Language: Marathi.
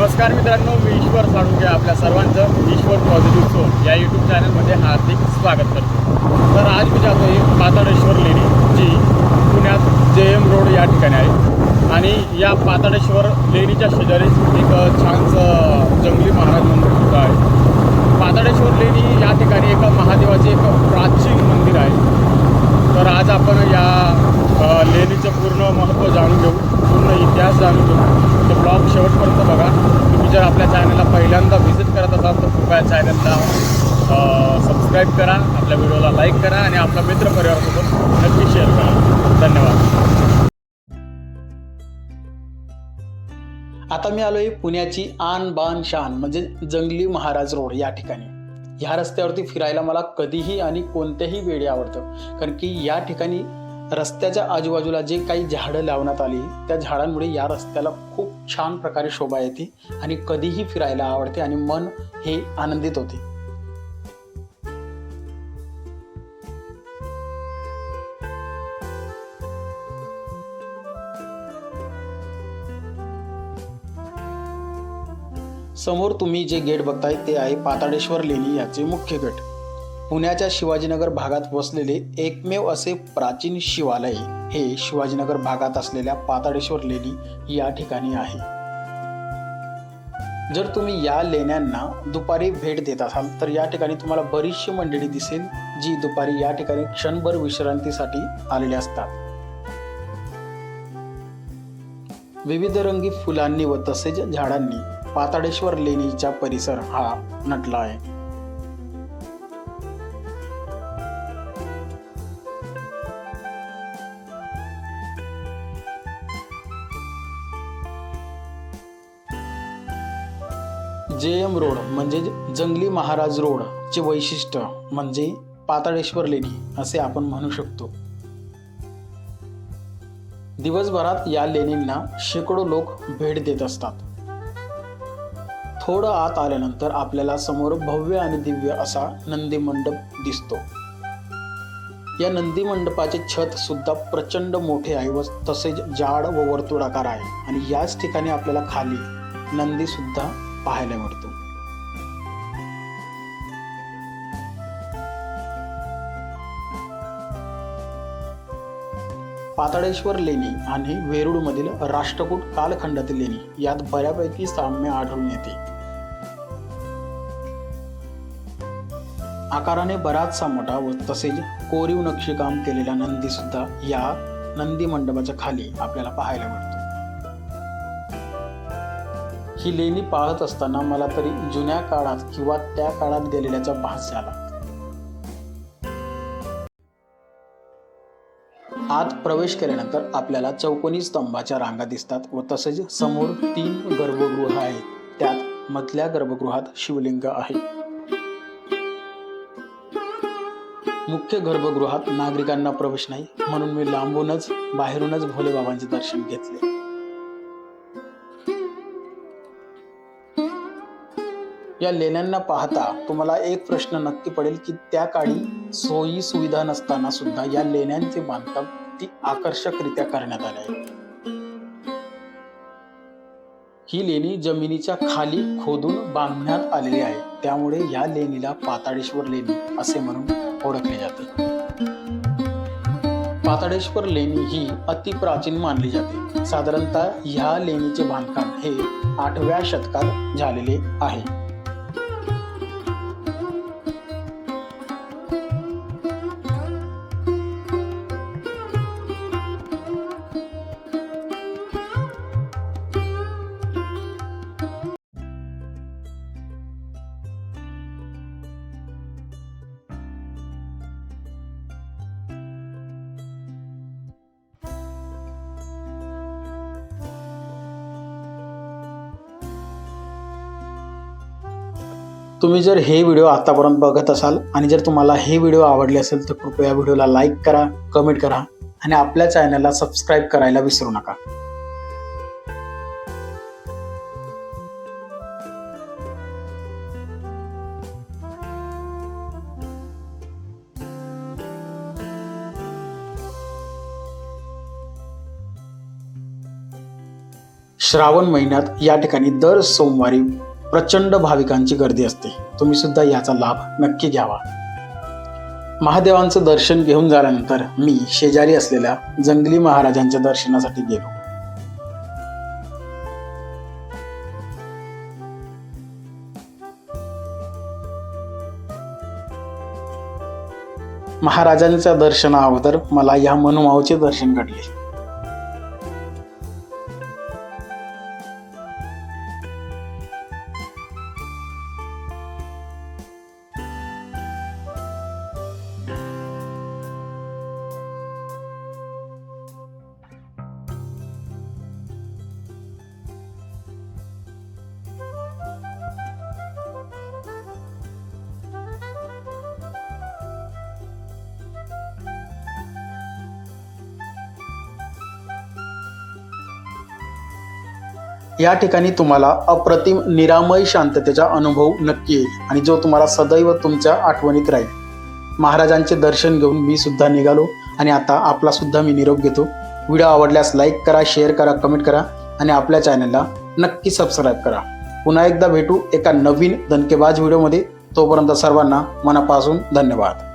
नमस्कार मित्रांनो मी ईश्वर साळुंके आपल्या सर्वांचं ईश्वर पॉझिटिव्ह सोल या यूट्यूब चॅनलमध्ये हार्दिक स्वागत करतो. तर आज मी जातो आहे पाताळेश्वर लेणी जी पुण्यात जे एम रोड या ठिकाणी आहे. आणि या पाताळेश्वर लेणीच्या शेजारीच एक छानसं जंगली महाराज मंदिर सुद्धा आहे. पाताळेश्वर लेणी या ठिकाणी एक महादेवाचे एक प्रा मंदिर आहे तर आज आपण या अ, लेणीचं पूर्ण महत्त्व जाणून घेऊ पूर्ण इतिहास जाणून घेऊ तर ब्लॉग शेवटपर्यंत बघा तुम्ही जर आपल्या चॅनलला पहिल्यांदा व्हिजिट करत असाल तर कृपया चॅनलला सबस्क्राईब करा आपल्या व्हिडिओला लाईक करा आणि आपल्या मित्रपरिवारासोबत नक्की शेअर करा. धन्यवाद. आता मी आलोय पुण्याची आन बान शान म्हणजे जंगली महाराज रोड या ठिकाणी. ह्या रस्त्यावरती फिरायला मला कधीही आणि कोणत्याही वेळी आवडतं. कारण की या ठिकाणी रस्त्याच्या आजूबाजूला जे काही झाडं लावण्यात आली त्या झाडांमुळे या रस्त्याला खूप छान प्रकारे शोभा येते आणि कधीही फिरायला आवडते आणि मन हे आनंदित होते. समोर तुम्ही जे गेट बघताय ते आहे पाताळेश्वर लेणी याचे मुख्य गेट. पुण्याच्या शिवाजीनगर भागात वसलेले एकमेव असे प्राचीन शिवालय हे शिवाजीनगर भागात असलेल्या पाताळेश्वर लेणी या ठिकाणी आहे. जर तुम्ही या लेण्यांना दुपारी भेट देत असाल तर या ठिकाणी तुम्हाला बरीचशी मंडळी दिसेल जी दुपारी या ठिकाणी क्षणभर विश्रांतीसाठी आलेली असतात. विविध रंगी फुलांनी व तसेच झाडांनी पाताळेश्वर लेणीचा परिसर हा नटला आहे. जे एम रोड म्हणजे जंगली महाराज रोड चे वैशिष्ट्य म्हणजे पाताळेश्वर लेणी असे आपण म्हणू शकतो. दिवसभरात या लेणींना शेकडो लोक भेट देत असतात. थोडं आत आल्यानंतर आपल्याला समोर भव्य आणि दिव्य असा नंदी मंडप दिसतो. या नंदी मंडपाचे छत सुद्धा प्रचंड मोठे आहे व तसेच जाड व वर्तुळाकार आहे आणि याच ठिकाणी आपल्याला खाली नंदी सुद्धा पाहायला मिळतो पाताळेश्वर लेणी आणि वेरूळमधील राष्ट्रकूट कालखंडातील लेणी यात बऱ्यापैकी साम्य आढळून येते. आकाराने बराचसा मोठा व तसेच कोरीव नक्षीकाम केलेला नंदी सुद्धा या नंदी मंडपाच्या खाली आपल्याला पाहायला मिळतो. ही लेणी पाहत असताना मला तरी जुन्या काळात किंवा त्या काळात गेलेल्याचा भास झाला. आत प्रवेश केल्यानंतर आपल्याला चौकोनी स्तंभाच्या रांगा दिसतात व तसेच समोर तीन गर्भगृह आहेत. त्यात मधल्या गर्भगृहात शिवलिंग आहे. मुख्य गर्भगृहात नागरिकांना प्रवेश नाही म्हणून मी लांबूनच बाहेरूनच भोले बाबांचे दर्शन घेतले. या लेण्यांना पाहता तुम्हाला एक प्रश्न नक्की पडेल की त्या काळी सोयी सुविधा नसताना सुद्धा या लेण्यांचे बांधकाम किती आकर्षकरित्या करण्यात आले आहे? ही लेणी जमिनीच्या खाली खोदून बांधण्यात आलेली आहे. त्यामुळे या लेणीला पाताळेश्वर लेणी असे म्हणून ओळखले जाते. पाताळेश्वर लेणी ही अतिप्राचीन मानली जाते. साधारणतः ह्या लेणीचे बांधकाम हे आठव्या शतकात झालेले आहे. तुम्ही जर हे व्हिडिओ आतापर्यंत बघत असाल आणि जर तुम्हाला हे व्हिडिओ आवडले असेल तर कृपया व्हिडिओला लाईक करा कमेंट करा आणि आपल्या चॅनलला सबस्क्राईब करायला विसरू नका. श्रावण महिन्यात या ठिकाणी दर सोमवारी प्रचंड भाविकांची गर्दी असते. तुम्ही सुद्धा याचा लाभ नक्की घ्यावा. महादेवांचं दर्शन घेऊन झाल्यानंतर मी शेजारी असलेल्या जंगली महाराजांच्या दर्शनासाठी गेलो. महाराजांच्या दर्शना अगोदर मला या मनुमावचे दर्शन घडले. या ठिकाणी तुम्हाला अप्रतिम निरामय शांततेचा अनुभव नक्की येईल आणि जो तुम्हाला सदैव तुमच्या आठवणीत राहील. महाराजांचे दर्शन घेऊन मी सुद्धा निघालो आणि आता आपला सुद्धा मी निरोप घेतो. व्हिडिओ आवडल्यास लाईक करा शेअर करा कमेंट करा आणि आपल्या चॅनलला नक्की सबस्क्राईब करा. पुन्हा एकदा भेटू एका नवीन दणकेबाज व्हिडिओमध्ये. तोपर्यंत सर्वांना मनापासून धन्यवाद.